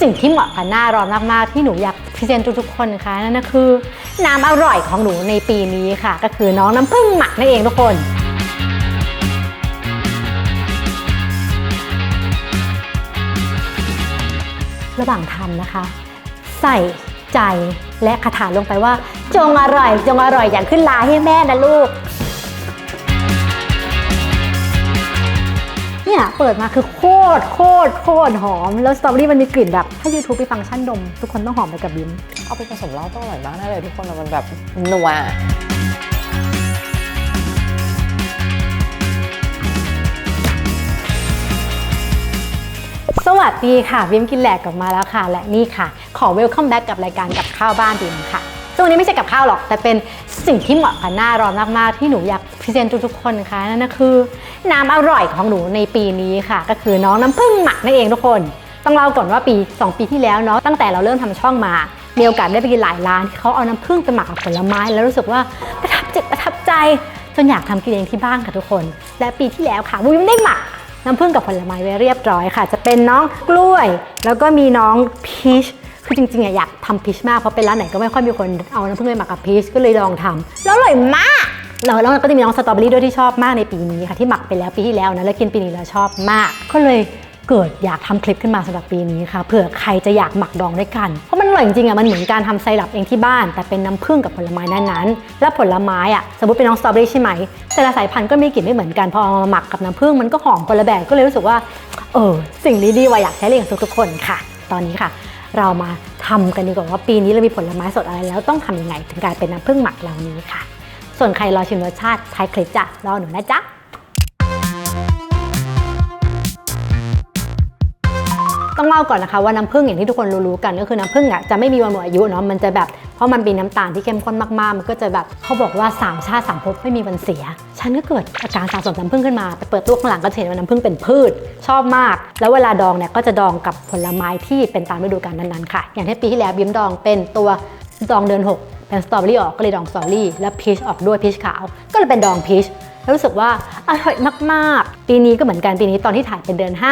สิ่งที่เหมาะกับหน้าร้อนมากๆที่หนูอยากพรีเซนต์ทุกๆคนนะคะนั่นก็คือ น้ำอร่อยของหนูในปีนี้ค่ะ ก็คือน้องน้ำผึ้งหมักนั่นเองทุกคนระหว่างทำนะคะ ใส่ใจและคาถาลงไปว่า จงอร่อย จงอร่อยอย่างขึ้นลาให้แม่นะลูก เนี่ยเปิดมาคือโคตรโคตรโคตรหอม แล้วสตรอเบอรี่มันมีกลิ่นแบบ ถ้า YouTube ไปฟังก์ชันดม ทุกคนต้องหอมไปกับบิมเอาไปผสมเหล้าต้องอร่อยมากแน่เลยทุกคนมันแบบนัวสวัสดีค่ะบิมกินแหลกกลับมาแล้วค่ะ และนี่ค่ะ ขอเวลคัมแบ็กกับรายการกับข้าวบ้านบิมค่ะ ซึ่งวันนี้ไม่ใช่กับข้าวหรอก แต่เป็นสิ่งที่เหมาะกับหน้าร้อนมากๆ ที่หนูอยากพรีเซนต์ทุกๆคนค่ะนั่นก็คือ น้ำอร่อยของหนูในปีนี้ค่ะ ก็คือน้องน้ำผึ้งหมักนั่นเองทุกคน ต้องเล่าก่อนว่าปี 2 ปีที่แล้วเนาะตั้งแต่เราเริ่มทำช่องมามีโอกาสได้ไปกินหลายร้านที่เขาเอาน้ำผึ้งไปหมักกับผลไม้ แล้วรู้สึกว่าประทับจิตประทับใจจนอยากทำกินเองที่บ้านค่ะทุกคน และปีที่แล้วค่ะบุยได้หมักน้ำผึ้งกับผลไม้ไว้เรียบร้อยค่ะ จะเป็นน้องกล้วย แล้วก็มีน้องพีช คือจริงๆอะอยากทำพีชมาก เพราะเป็นร้านไหนก็ไม่ค่อยมีคนเอาน้ำผึ้งไปหมักกับพีชก็เลยลองทำแล้วอร่อยมากแล้วแล้วก็จะมีน้องสตรอเบอรี่ด้วยที่ชอบมากในปีนี้ค่ะที่หมักไปแล้วปีที่แล้วนะแล้วกินปีนี้แล้วชอบมาก ก็เลยเกิดอยากทำคลิปขึ้นมาสำหรับปีนี้ค่ะเผื่อใครจะอยากหมักดองด้วยกัน เพราะมันอร่อยจริงๆอะมันเหมือนการทำไซรัปเองที่บ้าน แต่เป็นน้ำผึ้งกับผลไม้นั้นๆ และผลไม้อะสมมติเป็นน้องสตรอเบอรี่ใช่ไหมแต่ละสายพันธุ์ก็มีกลิ่นไม่เหมือนกันพอเอามาหมักกับน้ำผึ้งมันก็หอมคนละแบบก็เลยรู้สึกว่าเออสิ่งนี้ดีว่าอยากใช้เลี้ยงทุกๆคนค่ะ ตอนนี้ค่ะ เรามาทำกันดีกว่าว่าปีนี้เรามีผลไม้สดอะไรแล้วต้องทำยังไงถึงกลายเป็นน้ำผึ้งหมักเหล่านี้ค่ะ ส่วนใครรอชิมรสชาติท้ายคลิปจ้ะรอหนูนะจ๊ะ ต้องเล่าก่อนนะคะว่าน้ำผึ้งอย่างที่ทุกคนรู้ๆกัน ก็คือน้ำผึ้งอะจะไม่มีวันหมดอายุเนาะมันจะแบบเพราะมันเป็นน้ำตาลที่เข้มข้นมากๆ มันก็จะแบบเขาบอกว่าสามชาติสามภพไม่มีวันเสีย ฉันก็เกิดอาการสะสมน้ำผึ้งขึ้นมาไปเปิดตู้ข้างหลังก็เห็นว่าน้ำผึ้งเป็นพืช ชอบมาก แล้วเวลาดองเนี่ยก็จะดองกับผลไม้ที่เป็นตามฤดูกาลนั้นๆค่ะ อย่างที่ปีที่แล้วบิมดองเป็นตัวดองเดือนหกเป็นสตรอเบอรี่ออกก็เลยดองสตรอเบอรี่และพีชออกด้วยพีชขาว ก็เลยเป็นดองพีชแล้วรู้สึกว่าอร่อยมาก ๆ ปีนี้ก็เหมือนกันปีนี้ตอนที่ถ่ายเป็นเดือน 5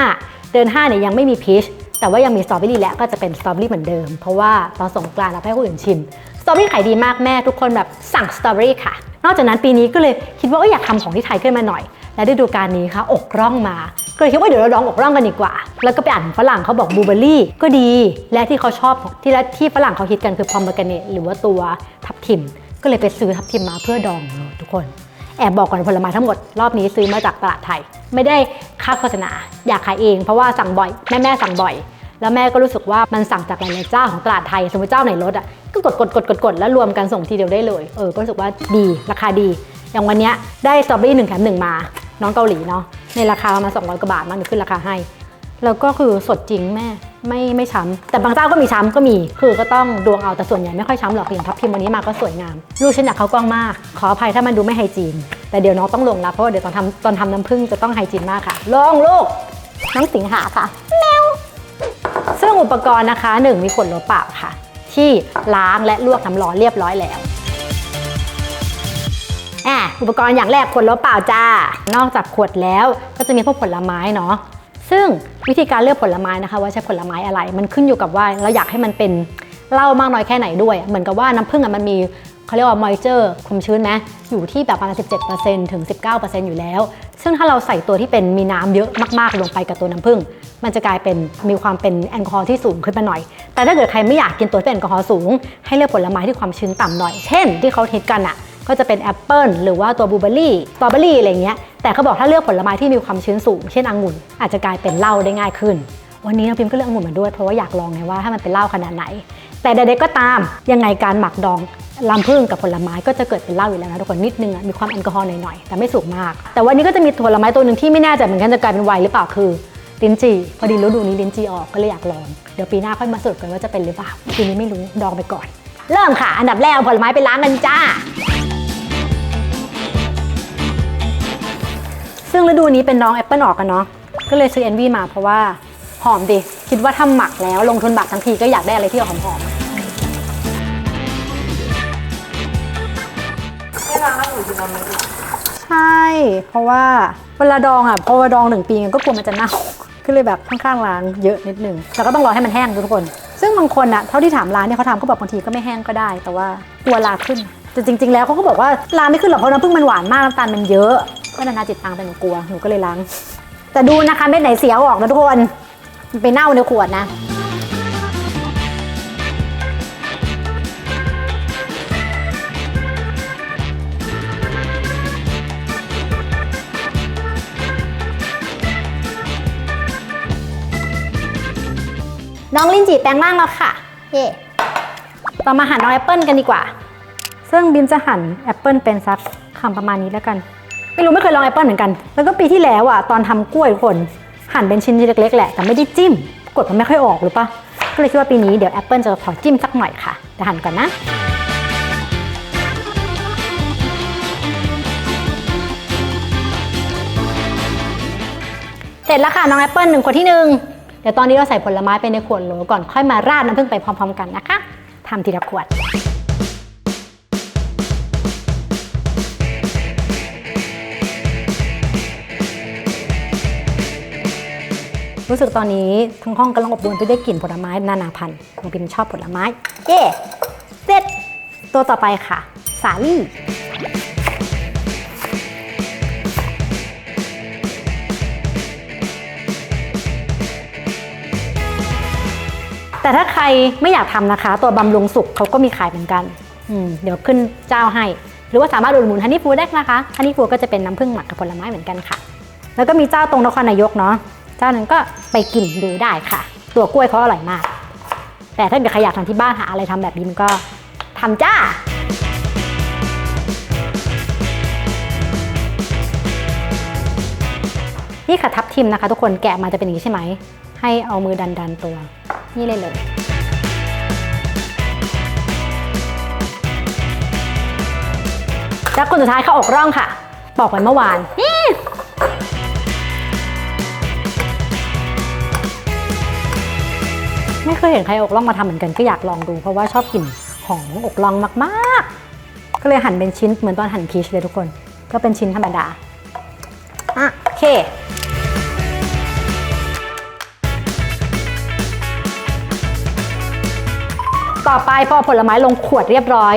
เดือน5เนี่ยยังไม่มีพีชแต่ว่ายังมีสตรอเบอรี่และก็จะเป็นสตรอเบอรี่เหมือนเดิม เพราะว่าตอนสงกรานต์เราให้คนอื่นชิมสตรอเบอรี่ขายดีมากแม่ทุกคนแบบสั่งสตรอเบอรี่ค่ะ นอกจากนั้นปีนี้ก็เลยคิดว่าอยากทำของที่ไทยขึ้นมาหน่อย และได้ดูการนี้ค่ะอกร่องมาก็เลยคิดว่าเดี๋ยวเราลองอกร่องกันดีกว่า แล้วก็ไปอ่านฝรั่งเขาบอกบลูเบอรี่ก็ดี และที่เขาชอบที่และที่ฝรั่งเขาคิดกันคือพอมเบอร์กเนตหรือว่าตัวทับทิม ก็เลยไปซื้อทับทิมมาเพื่อดองทุกคน แอบบอกก่อนผลไม้ทั้งหมดรอบนี้ซื้อมาจากตลาดไทย ไม่ได้ค่าโฆษณาอยากขายเอง เพราะว่าสั่งบ่อยแม่แม่สั่งบ่อย แล้วแม่ก็รู้สึกว่ามันสั่งจากหลายๆเจ้าของตลาดไทยสมมติเจ้าไหนลดอะก็กดกดกดกดกดแล้วรวมกันส่งทีเดียวได้เลยเออก็รู้สึกว่าดีราคาดี อย่างวันนี้ได้สตรอเบอรี่หนึ่งแถมหนึ่งมา น้องเกาหลีเนาะในราคาประมาณ200กว่าบาทมันขึ้นราคาให้ แล้วก็คือสดจริงแม่ไม่ไม่ช้ำแต่บางเจ้าก็มีช้ำก็มี คือก็ต้องดวงเอาแต่ส่วนใหญ่ไม่ค่อยช้ำหรอกอย่างทับพิมวันนี้มาก็สวยงาม ลูกฉันอยากเขากว้างมาก ขออภัยถ้ามันดูไม่ไฮจีน แต่เดี๋ยวน้องต้องลงแล้วเพราะว่าเดี๋ยวตอนทำตอนทำน้ำผึ้งจะต้องไฮจีนมากค่ะลงลูกน้องสิงหาค่ะแมวซึ่งอุปกรณ์นะคะหนึ่งมีขวดโหลเปล่าค่ะ ที่ล้างและลวกน้ำร้อนเรียบร้อยแล้วอะอุปกรณ์อย่างแรกขวดโหลเปล่าจ้านอกจากขวดแล้วก็จะมีพวกผลไม้เนาะซึ่ง วิธีการเลือกผลไม้นะคะ ว่าใช้ผลไม้อะไร มันขึ้นอยู่กับว่าเราอยากให้มันเป็นเหล้ามากน้อยแค่ไหนด้วย เหมือนกับว่าน้ำผึ้งอะมันมีเขาเรียกว่า moisture ความชื้นไหมอยู่ที่แบบประมาณ 17%ถึง 19%อยู่แล้ว ซึ่งถ้าเราใส่ตัวที่เป็นมีน้ำเยอะมาก ๆ ลงไปกับตัวน้ำผึ้ง มันจะกลายเป็นมีความเป็นแอลกอฮอล์ที่สูงขึ้นมาหน่อย แต่ถ้าเกิดใครไม่อยากกินตัวที่เป็นแอลกอฮอล์สูง ให้เลือกผลไม้ที่ความชื้นต่ำหน่อย เช่น ที่เขาฮิตกันอะ ก็จะเป็นแอปเปิลหรือว่าตัวบลูเบอร์รี่ สตรอเบอรี่อะไรเงี้ย แต่เขาบอกถ้าเลือกผลไม้ที่มีความชื้นสูง เช่นองุ่นอาจจะกลายเป็นเหล้าได้ง่ายขึ้น วันนี้น้องพิมก็เลือกองุ่นมาด้วยเพราะว่าอยากลองไงว่าถ้ามันเป็นเหล้าขนาดไหน แต่ใดๆก็ตามยังไงการหมักดองลำพึ่งกับผลไม้ก็จะเกิดเป็นเหล้าอยู่แล้วนะทุกคนนิดนึงมีความแอลกอฮอล์หน่อยๆแต่ไม่สูงมาก แต่วันนี้ก็จะมีผลไม้ตัวหนึ่งที่ไม่แน่ใจเหมือนกันจะกลายเป็นไวน์หรือเปล่าคือลิ้นจี่พอดีฤดูนี้ลิ้นจี่ออกก็เลยอยากลองเดี๋ยวปีหน้าค่อยมาสรุปกันว่าจะเป็นหรือเปล่าปีนี้ไม่รู้ดองไปก่อน เริ่มค่ะอันดับแรกผลไม้ไปล้างกันจ้า ซึ่งฤดูนี้เป็นน้องแอปเปิลออกกันเนาะก็เลยซื้อเอนวีมาเพราะว่าหอมดิ คิดว่าถ้าหมักแล้วลงทุนบาททั้งทีก็อยากได้อะไรที่หอมหอมร้างแล้วหนูกินน้ำมันๆใช่ เพราะว่าเวลาดองอะพอดองหนึ่งปีมันก็กลัวมันจะเน่าก็เลยแบบค่อนข้างล้างเยอะนิดนึงแต่ก็ต้องรอให้มันแห้งทุกคน ซึ่งบางคนอะเท่าที่ถามร้านเนี่ยเขาทำเขาบอกบางทีก็ไม่แห้งก็ได้ แต่ว่ากลัวลาขึ้นแต่จริง ๆ แล้วเขาก็บอกว่าลาไม่ขึ้นหรอกเพราะน้ำผึ้งมันหวานมากน้ำตาลมันเยอะ ก็นานาจิตตังแต่หนูกลัวหนูก็เลยล้าง แต่ดูนะคะเม็ดไหนเสียออกนะทุกคนมันไปเน่าในขวดนะน้องลินจีแปลงร่างแล้วค่ะ เย่ต่อมาหั่นน้องแอปเปิลกันดีกว่า ซึ่งบิมจะหั่นแอปเปิลเป็นสักคำประมาณนี้แล้วกัน ไม่รู้ไม่เคยลองแอปเปิลเหมือนกัน แล้วก็ปีที่แล้วอะตอนทำกล้วยคนหั่นเป็นชิ้นเล็กๆแหละแต่ไม่ได้จิ้ม กดมันไม่ค่อยออกหรือปะก็เลยคิดว่าปีนี้เดี๋ยวแอปเปิลจะขอจิ้มสักหน่อยค่ะเดี๋ยวหั่นก่อนนะเสร็จแล้วค่ะน้องแอปเปิลหนึ่งขวดที่หนึ่งเดี๋ยวตอนนี้เราใส่ผลไม้ไปในขวดโหลก่อนค่อยมาราดน้ำผึ้งไปพร้อม ๆ กันนะคะทำทีละขวด รู้สึกตอนนี้ทั้งห้องกำลังอบอวลไปด้วยกลิ่นผลไม้นานาพันธุ์น้องพิมชอบผลไม้ เย่เสร็จ ตัวต่อไปค่ะ สาลี่แต่ถ้าใครไม่อยากทำนะคะ ตัวบำรุงสุกเขาก็มีขายเหมือนกันอืมเดี๋ยวขึ้นเจ้าให้ หรือว่าสามารถอุดหนุนฮันนี่ฟูได้นะคะฮันนี่ฟูก็จะเป็นน้ำผึ้งหมักกับผลไม้เหมือนกันค่ะ แล้วก็มีเจ้าตรงนครนายกเนาะเจ้านั้นก็ไปกินดูได้ค่ะ ตัวกล้วยเขาอร่อยมาก แต่ถ้าเกิดใครอยากทำที่บ้านหาอะไรทำแบบนี้มันก็ทำจ้านี่ค่ะทับทิมนะคะ ทุกคนแกะมาจะเป็นอย่างนี้ใช่ไหม ให้เอามือดันดันๆตัว นี่เลยเลย แล้วคนสุดท้ายเข้าอกร่องค่ะบอกไว้เมื่อวานนี่ ไม่เคยเห็นใครอกร่องมาทำเหมือนกันก็อยากลองดู เพราะว่าชอบกลิ่นหอมอกร่องมากๆ ก็เลยหั่นเป็นชิ้นเหมือนตอนหั่นพีชเลยทุกคน ก็เป็นชิ้นธรรมดาอะโอเคต่อไปพอผลไม้ลงขวดเรียบร้อย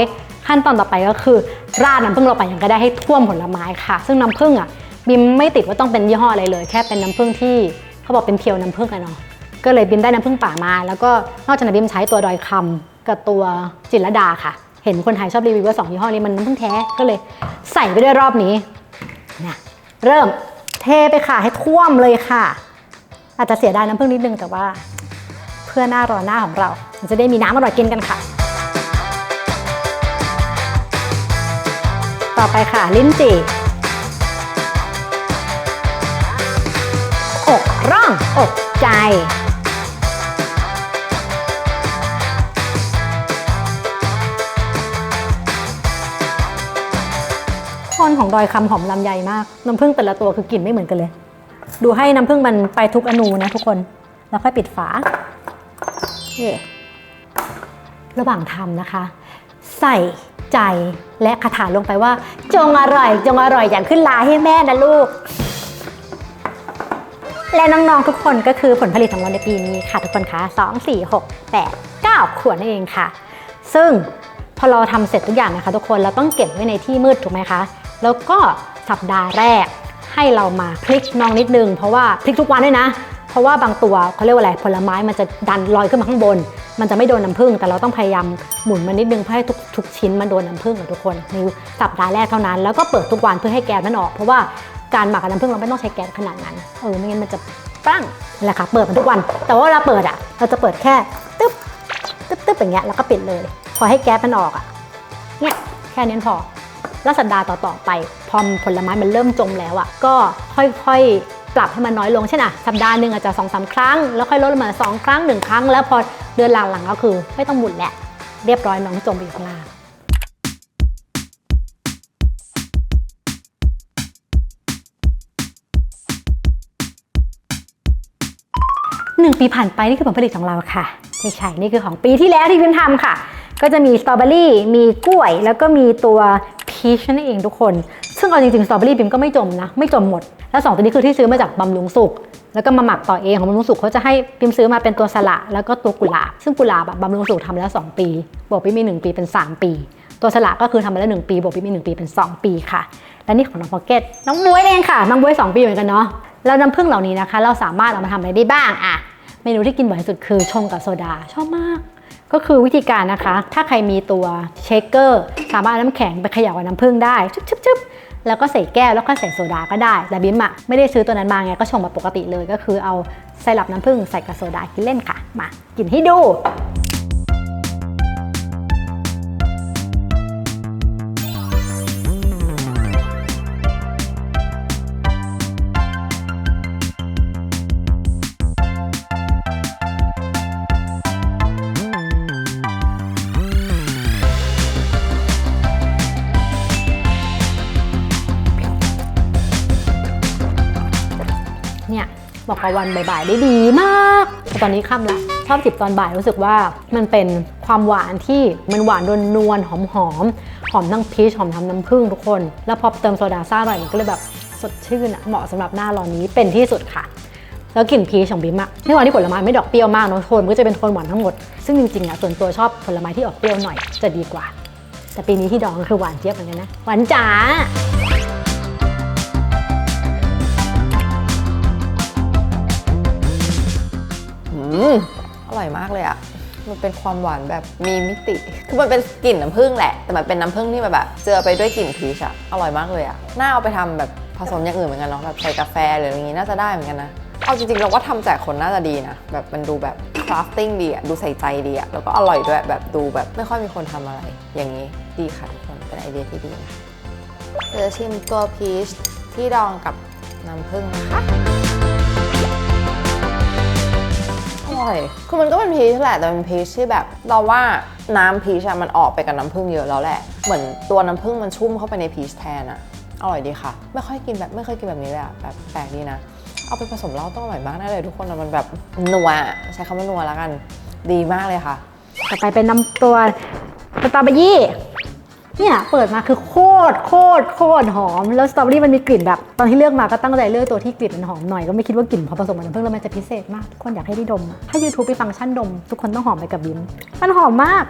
ขั้นตอนต่อไปก็คือราดน้ำผึ้งลงไปอย่างก็ได้ให้ท่วมผลไม้ค่ะ ซึ่งน้ำผึ้งอะบิมไม่ติดว่าต้องเป็นยี่ห้ออะไรเลย แค่เป็นน้ำผึ้งที่เขาบอกเป็นเพียวน้ำผึ้งอะเนาะ ก็เลยบิมได้น้ำผึ้งป่ามา แล้วก็นอกจากนั้นบิมใช้ตัวดอยคำกับตัวจิตรลดาค่ะ เห็นคนไทยชอบรีวิวว่าสองยี่ห้อนี้มันน้ำผึ้งแท้ก็เลยใส่ไปด้วยรอบนี้นะเริ่มเทไปค่ะให้ท่วมเลยค่ะ อาจจะเสียดายน้ำผึ้งนิดนึงแต่ว่า เพื่อหน้ารอหน้าของเราเราจะได้มีน้ำอร่อยกินกันค่ะต่อไปค่ะ ลิ้นจี่อกร่องอกใจ คอนของดอยคำหอมลำไยมาก น้ำผึ้งแต่ละตัวคือกลิ่นไม่เหมือนกันเลย ดูให้น้ำผึ้งมันไปทุกอนูนะทุกคน แล้วค่อยปิดฝานี่ระหว่างทำนะคะ ใส่ใจและคาถาลงไปว่า จงอร่อย จงอร่อยอย่างขึ้นลาให้แม่นะลูก และน้องๆทุกคนก็คือผลผลิตของเราในปีนี้ค่ะทุกคนคะ2 4 6 8 9 ขวดนั่นเองค่ะ ซึ่งพอเราทำเสร็จทุกอย่างนะคะทุกคนเราต้องเก็บไว้ในที่มืดถูกไหมคะ แล้วก็สัปดาห์แรกให้เรามาพลิกน้องนิดนึง เพราะว่าพลิกทุกวันด้วยนะ เพราะว่าบางตัวเขาเรียกว่าอะไรผลไม้มันจะดันลอยขึ้นมาข้างบน มันจะไม่โดนน้ำผึ้งแต่เราต้องพยายามหมุนมันนิดนึงเพื่อให้ทุกทุกชิ้นมันโดนน้ำผึ้งอะทุกคนในสัปดาห์แรกเท่านั้น แล้วก็เปิดทุกวันเพื่อให้แก๊สมันออก เพราะว่าการหมักกับน้ำผึ้งเราไม่ต้องใช้แก๊สขนาดนั้นเออไม่งั้นมันจะปั้งนั่แหละค่ะเปิดมันทุกวัน แต่ว่าเวลาเปิดอะ เราจะเปิดแค่ตึ๊บตึ๊บตึ๊บอย่างเงี้ยแล้วก็ปิดเลย พอให้แก๊สมันออกอะเนี่ยแค่นี้พอ แล้วสัปดาห์ต่อๆไป พอผลไม้มันเริ่มจมแล้วอะ่ะก็ค่อยๆปรับให้มันน้อยลงเช่นอะสัปดาห์หนึ่งอาจจะสองสาครั้ง แล้วค่อยลดลงมาสองครั้งหนึ่งครั้ง แล้วพอเดือนหลังๆก็คือ ไม่ต้องหมุนแหละเรียบร้อยน้องจมไปอยู่ข้างล่างหนึ่งปีผ่านไปนี่คือผลผลิตของเราค่ะ ไม่ใช่ นี่คือของปีที่แล้วที่พิมทำค่ะ ก็จะมีสตรอเบอรี่ มีกล้วย แล้วก็มีตัว พีชนั่นเองทุกคน ซึ่งเอาจริงๆสตรอเบอรี่พิมก็ไม่จมนะ ไม่จมหมด แล้วสองตัวนี้คือที่ซื้อมาจากบำรุงสุขแล้วก็มาหมักต่อเองของบำรุงสุขเขาจะให้พิมซื้อมาเป็นตัวสละ แล้วก็ตัวกุหลาบ ซึ่งกุหลาบอะบำรุงสุขทำมาแล้ว 2 ปี บวกพิมมี 1 ปีเป็น 3 ปี ตัวสละก็คือทำมาแล้ว 1 ปี บวกพิมมี 1 ปีเป็น 2 ปีค่ะ และนี่ของน้องพ็อกเก็ต น้องบวยเองค่ะ น้องบวย2ปีเหมือนกันเนาะ แล้วน้ำผึ้งเหล่านี้นะคะ เราสามารถเอามาทำอะไรได้บ้างอะเมนูที่กินบ่อยสุดคือชงกับโซดาชอบมาก ก็คือวิธีการนะคะ ถ้าใครมีตัวเชคเกอร์สามารถเอาน้ำแข็งไปเขย่ากับน้ำผึ้งได้ชึบชึบชึบแล้วก็ใส่แก้วแล้วก็ใส่โซดาก็ได้ แต่บิ๊มอะไม่ได้ซื้อตัวนั้นมาไงก็ชงแบบปกติเลย ก็คือเอาไซรัปน้ำผึ้งใส่กับโซดากินเล่นค่ะ มากินให้ดู บอกกับวันบ่ายๆได้ดีมาก แต่ตอนนี้ค่ำละชอบจิบตอนบ่ายรู้สึกว่ามันเป็นความหวานที่มันหวานนวลนวลหอมหอมหอมทั้งพีชหอมทั้งน้ำผึ้งทุกคน แล้วพอเติมโซดาซ่าหน่อยมันก็เลยแบบสดชื่นอะเหมาะสำหรับหน้าร้อนนี้เป็นที่สุดค่ะ แล้วกลิ่นพีชของบิมอะในวันที่ผลไม้ไม่ดอกเปรี้ยวมากเนอะโทนก็จะเป็นโทนหวานทั้งหมด ซึ่งจริงๆอะส่วนตัวชอบผลไม้ที่ออกเปรี้ยวหน่อยจะดีกว่า แต่ปีนี้ที่ดองคือหวานเจี๊ยบเหมือนกันนะหวานจ๋า อร่อยมากเลยอะมันเป็นความหวานแบบมีมิติ คือมันเป็นกลิ่นน้ำผึ้งแหละ แต่มันเป็นน้ำผึ้งที่แบบ เจือไปด้วยกลิ่นพีชอะอร่อยมากเลยอะน่าเอาไปทำแบบผสมอย่างอื่นเหมือนกันเนาะ แบบใส่กาแฟหรืออย่างงี้น่าจะได้เหมือนกันนะ เอาจริงๆเราว่าทำแจกคนน่าจะดีนะ แบบมันดูแบบคราฟติ้งดีอะดูใส่ใจดีอะแล้วก็อร่อยด้วยแบบดูแบบไม่ค่อยมีคนทำอะไร อย่างนี้ดีค่ะทุกคน เป็นไอเดียที่ดีนะคะเดี๋ยวจะชิมตัวพีชที่ดองกับน้ำผึ้งนะคะ ร่อย คือมันก็เป็นพีชแหละ แต่เป็นพีชที่แบบ เราว่าน้ำพีชอะมันออกไปกับน้ำผึ้งเยอะแล้วแหละ เหมือนตัวน้ำผึ้งมันชุ่มเข้าไปในพีชแทนอะอร่อยดีค่ะ ไม่ค่อยกินแบบไม่เคยกินแบบนี้เลยอะแบบแปลกดีนะ เอาไปผสมเหล้าต้องอร่อยมากแน่เลยทุกคนมันแบบนัวใช้คำว่านัวแล้วกัน ดีมากเลยค่ะ ต่อไปเป็นน้ำตัวสตรอเบอรี่ เนี่ยเปิดมาคือโคตรโคตรโคตรหอม แล้วสตรอเบอรี่มันมีกลิ่นแบบ ตอนที่เลือกมาก็ตั้งใจเลือกตัวที่กลิ่นมันหอมหน่อยก็ไม่คิดว่ากลิ่นพอผสมกับน้ำผึ้งแล้วมันจะพิเศษมาก ทุกคนอยากให้ได้ดม ถ้า YouTube ไปฟังชันดม ทุกคนต้องหอมไปกับบิมมันหอมมาก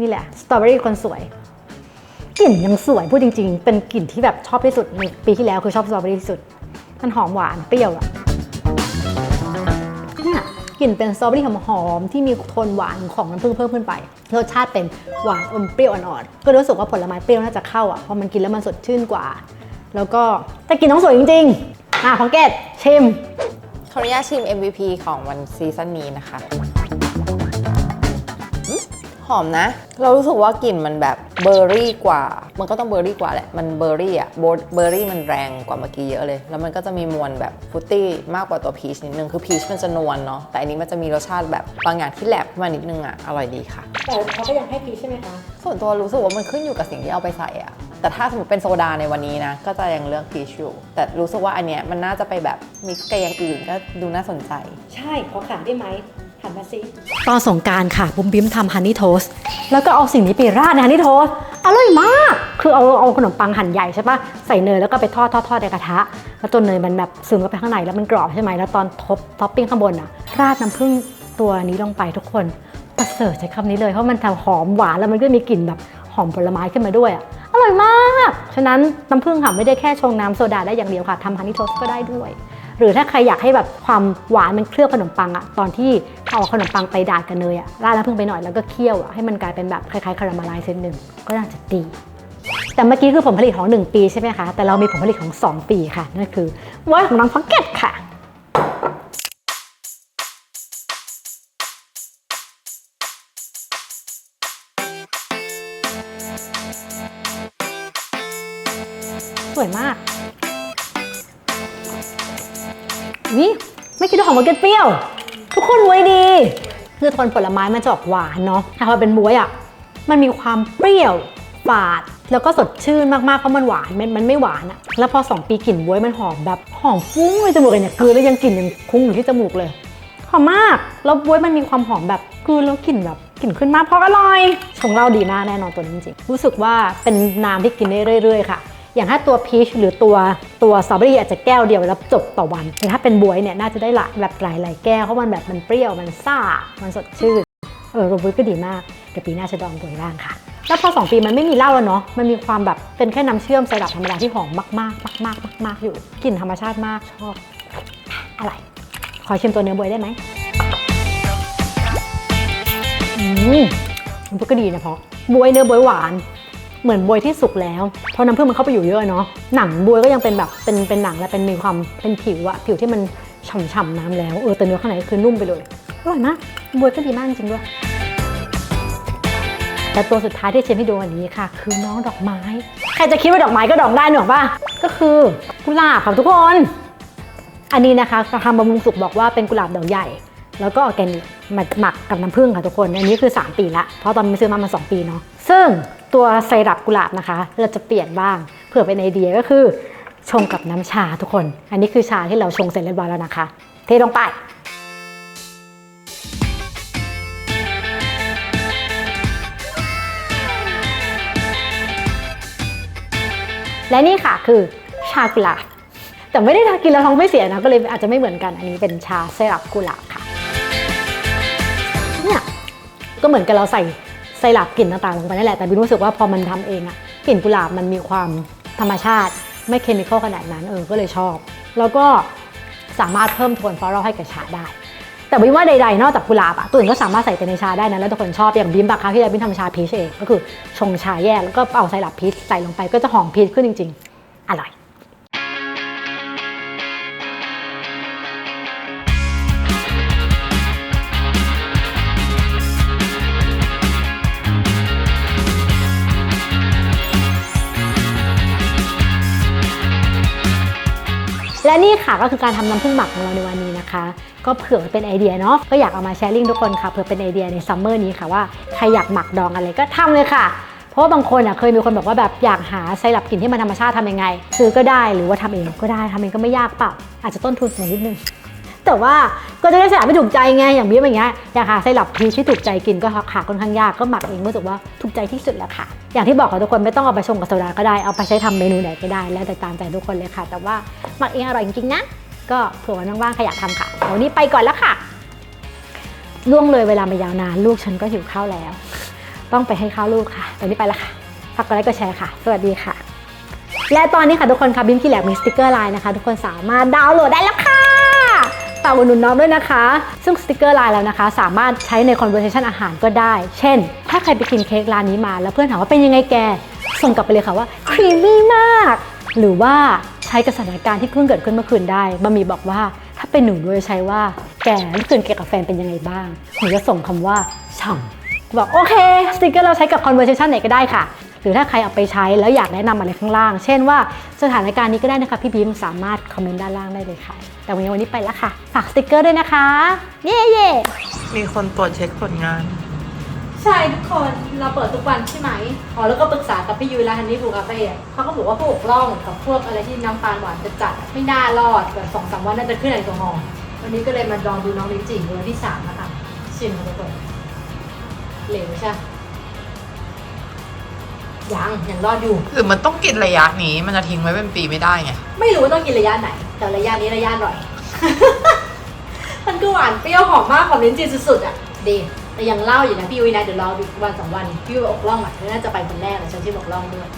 นี่แหละสตรอเบอรี่คนสวยกลิ่นยังสวยพูดจริง ๆ เป็นกลิ่นที่แบบชอบที่สุดในปีที่แล้วคือชอบสตรอเบอรี่ที่สุด มันหอมหวานเปรี้ยวอะเนี่ย กลิ่นเป็นสตรอเบอรี่หอมๆที่มีโทนหวานของน้ำผึ้งเพิ่มขึ้นไป รสชาติเป็นหวานอมเปรี้ยวอ่อนๆ ก็รู้สึกว่าผลไม้เปรี้ยวน่าจะเข้าอะ เพราะมันกินแล้วมันสดชื่นกว่า แล้วก็แต่กลิ่นน้องสวยจริงๆ อะพอเกตชิมขออนุญาตชิม MVP ของวันซีซั่นนี้นะคะ หอมนะ เรารู้สึกว่ากลิ่นมันแบบเบอร์รี่กว่า มันก็ต้องเบอร์รี่กว่าแหละ มันเบอร์รี่อะเบอร์รี่มันแรงกว่าเมื่อกี้เยอะเลย แล้วมันก็จะมีมวลแบบฟรุตตี้มากกว่าตัวพีชนิดนึง คือพีชมันจะนวลเนาะ แต่อันนี้มันจะมีรสชาติแบบบางอย่างที่แหลบขึ้นมานิดนึงอะอร่อยดีค่ะ แต่เขาก็ยังให้พีใช่ไหมคะ ส่วนตัวรู้สึกว่ามันขึ้นอยู่กับสิ่งที่เอาไปใส่อะแต่ถ้าสมมติเป็นโซดาในวันนี้นะ ก็จะยังเลือกพีชอยู่ แต่รู้สึกว่าอันเนี้ยมันน่าจะไปแบบมิกซ์กับอย่างอื่นก็ดูน่าสนใจ ใช่ขอขันได้ไหม ขันมาสิตอนสงการค่ะบุมบิมทำฮันนี่โทสแล้วก็เอาสิ่งนี้ไปราดในฮันนี่โทสอร่อยมาก คือเอาเอาขนมปังหั่นใหญ่ใช่ปะใส่เนยแล้วก็ไปทอดทอดทอดในกระทะ แล้วจนเนยมันแบบซึมเข้าไปข้างในแล้วมันกรอบใช่ไหมแล้วตอนท็อปท็อปปิ้งข้างบนอะ ราดน้ำผึ้งตัวนี้ลงไปทุกคนประเสริฐใช้คำนี้เลยเพราะมันทำหอมหวานแล้วมันก็มีกลิ่นแบบหอมผลไม้ขึ้นมาด้วยอะอร่อยมาก ฉะนั้นน้ำผึ้งค่ะไม่ได้แค่ชงน้ำโซดาได้อย่างเดียวค่ะทำฮันนี่โทสก็ได้ด้วย หรือถ้าใครอยากให้แบบความหวานมันเคลือบขนมปังอะตอนที่เอาขนมปังไปดาดกันเนยอะราดน้ำผึ้งไปหน่อยแล้วก็เคี่ยวอะให้มันกลายเป็นแบบคล้ายๆคาราเมลไลซ์เส้นหนึ่งก็น่าจะดี แต่เมื่อกี้คือผลผลิตของ 1 ปีใช่ไหมคะแต่เรามีผลผลิตของ 2 ปีค่ะนั่นคือวอยของน้องพ็อกเก็ตค่ะสวยมาก วิไม่คิดว่าของมันเก็ตเปรี้ยว ทุกคนบวยดีคือทนผลไม้มันจะออกหวานเนาะถ้าเราเป็นบวยอะมันมีความเปรี้ยวฝาด แล้วก็สดชื่นมากๆเพราะมันหวานมันมันไม่หวานอะแล้วพอ 2 ปีกลิ่นบวยมันหอมแบบหอมฟุ้งในจมูกเลยเนี่ยกลืนแล้วยังกลิ่นยังคุ้งอยู่ที่จมูกเลยหอมมากแล้วบวยมันมีความหอมแบบกลืนแล้วกลิ่นแบบกลิ่นขึ้นมากเพราะอร่อยชงเหล้าดีมากแน่นอนตัวนี้จริงๆรู้สึกว่าเป็นน้ำที่กินได้เรื่อยๆค่ะ อย่างถ้าตัวพีชหรือตัวตัวสตรอเบอรี่อาจจะแก้วเดียวแล้วจบต่อวันแต่ถ้าเป็นบวยเนี่ยน่าจะได้หลายแบบหลายๆแก้วเพราะมันแบบมันเปรี้ยวมันซ่ามันสดชื่นเออโรบุยก็ดีมากเดี๋ยวปีหน้าจะดองบวยบ้างค่ะแล้วพอ 2 ปีมันไม่มีเหล้าแล้วเนาะ มันมีความแบบเป็นแค่น้ำเชื่อมไซรัปธรรมดาที่หอมมากๆมากๆมากๆอยู่กลิ่นธรรมชาติมากชอบอะไร ขอชิมตัวเนื้อบวยได้ไหมอืมมันก็ดีนะเพราะบวยเนื้อบวยหวาน เหมือนบวยที่สุกแล้ว เพราะน้ำผึ้งมันเข้าไปอยู่เยอะเนาะหนังบวยก็ยังเป็นแบบเป็นเป็นหนังและเป็นมีความเป็นผิวอะผิวที่มันฉ่ำๆน้ำแล้วเออแต่เนื้อข้างในคือนุ่มไปเลยอร่อยมากบวยก็ดีมากจริงด้วยและตัวสุดท้ายที่เชนให้ดูวันนี้ค่ะ คือน้องดอกไม้ ใครจะคิดว่าดอกไม้ก็ดอกได้หนูป่ะก็คือกุหลาบค่ะทุกคน อันนี้นะคะทางบำรุงสุขบอกว่าเป็นกุหลาบดอกใหญ่ แล้วก็ออร์แกนิกหมักหมักกับน้ำผึ้งค่ะทุกคน อันนี้คือ 3 ปีละ เพราะตอนนี้ซื้อมามา 2 ปีเนาะ ซึ่งตัวไซรัปกุหลาบนะคะ เราจะเปลี่ยนบ้างเผื่อเป็นไอเดียก็คือชงกับน้ำชาทุกคน อันนี้คือชาที่เราชงเสร็จเรียบร้อยแล้วนะคะ เทลงไปและนี่ค่ะคือชากุหลาบแต่ไม่ได้ทากินแล้วท้องไม่เสียนะก็เลยอาจจะไม่เหมือนกัน อันนี้เป็นชาไซรัปกุหลาบค่ะ ก็เหมือนกับเราใส่ไซรัปกลิ่นต่างๆลงไปนั่นแหละแต่บินรู้สึกว่าพอมันทำเองอะกลิ่นกุหลาบมันมีความธรรมชาติ ไม่เคมีคอลขนาดนั้นเออก็เลยชอบ แล้วก็สามารถเพิ่มโทนฟลอรัลให้กับชาได้ แต่วินว่าใดๆนอกจากกุหลาบอะตัวอื่นก็สามารถใส่ไปในชาได้นะแล้วทุกคนชอบอย่างบิมบักคาที่ได้บินทำชาพีชเองก็คือชงชาแยกแล้วก็เอาไซรัปพีชใส่ลงไปก็จะหอมพีชขึ้นจริง ๆ อร่อย และนี่ค่ะก็คือการทำน้ำผึ้งหมักของเราในวันนี้นะคะ ก็เผื่อเป็นไอเดียเนาะก็อยากเอามาแชร์ลิงก์ทุกคนค่ะเผื่อเป็นไอเดียในซัมเมอร์นี้ค่ะว่าใครอยากหมักดองอะไรก็ทำเลยค่ะเพราะว่าบางคนอะเคยมีคนบอกว่าแบบอยากหาไซรัปกลิ่นที่มันธรรมชาติทำยังไง ซื้อก็ได้หรือว่าทำเองก็ได้ทำเองก็ไม่ยากเปล่าอาจจะต้นทุนสูงนิดนึง แต่ว่าก็จะได้ไซรัปไม่ถูกใจไงอย่างบี้อย่างเงี้ยอยากหาไซรัปพีชที่ถูกใจกินก็หาค่อนข้างยากก็หมักเองรู้สึกว่าถูกใจที่สุดแล้วค่ะ อย่างที่บอกค่ะทุกคนไม่ต้องเอาไปชงกับโซดาก็ได้เอาไปใช้ทำเมนูไหนก็ได้ แล้วแต่ตามใจทุกคนเลยค่ะ แต่ว่าหมักเองอร่อยจริงๆนะก็เผื่อวันว่างๆใครอยากทำค่ะเดี๋ยววันนี้ไปก่อนแล้วค่ะล่วงเลยเวลามายาวนานลูกฉันก็หิวข้าวแล้ว ต้องไปให้ข้าวลูกค่ะตอนนี้ไปแล้วค่ะฝากกดไลค์กดแชร์ค่ะ สวัสดีค่ะ และตอนนี้ค่ะทุกคนค่ะบิมคีแลกมีสติกเกอร์ไลน์นะคะ ทุกคนสามารถดาวน์โหลดได้แล้วค่ะ ฝากอุดหนุนน้องด้วยนะคะ ซึ่งสติกเกอร์ไลน์แล้วนะคะ สามารถใช้ใน conversation อาหารก็ได้ เช่น ถ้าใครไปกินเค้กร้านนี้มา แล้วเพื่อนถามว่าเป็นยังไงแก ส่งกลับไปเลยค่ะว่าครีมมี่มาก หรือว่าใช้กับสถานการณ์ที่เพิ่งเกิดขึ้นเมื่อคืนได้บะหมี่บอกว่า ถ้าเป็นหนูด้วยใช้ว่า แกเมื่อคืนแกกับแฟนเป็นยังไงบ้างหนูจะส่งคำว่าฉ่ำบอกโอเคสติกเกอร์เราใช้กับ conversation ไหนก็ได้ค่ะ หรือถ้าใครเอาไปใช้แล้วอยากแนะนำอะไรข้างล่าง เช่นว่าสถานการณ์นี้ก็ได้นะคะพี่บีมสามารถคอมเมนต์ด้านล่างได้เลยค่ะ แต่วันนี้วันนี้ไปแล้วค่ะ ฝากสติกเกอร์ด้วยนะคะ เย่เย่มีคนตรวจเช็คผลงาน ใช่ทุกคนเราเปิดทุกวันใช่ไหมอ๋อแล้วก็ปรึกษากับพี่ยุ้ยร้านฮันนี่ฟูกาเฟ่อะเขาก็บอกว่าพวกร่องกับพวกอะไรที่น้ำตาลหวานจะจัดอะไม่น่ารอดแบบสองสามวันน่าจะขึ้นแอลกอฮอล์วันนี้ก็เลยมาลองดูน้องลิ้นจี่เวอร์ที่สามนะคะชิมค่ะทุกคนเหลวใช่ปะ ยังยังรอดอยู่ หรือมันต้องกินระยะนี้มันจะทิ้งไว้เป็นปีไม่ได้ไง ไม่รู้ว่าต้องกินระยะไหน แต่ระยะนี้ระยะอร่อย มันก็หวานเปรี้ยวหอมมากหอมลิ้นจี่สุดๆอะดีแต่ยังเล่าอยู่นะพี่ยุ้ยนะเดี๋ยวรออีกวันสองวันพี่ยุ้ยอกล่องอะน่าจะไปคนแรกเลยฉันชื่อบอกล่องด้วย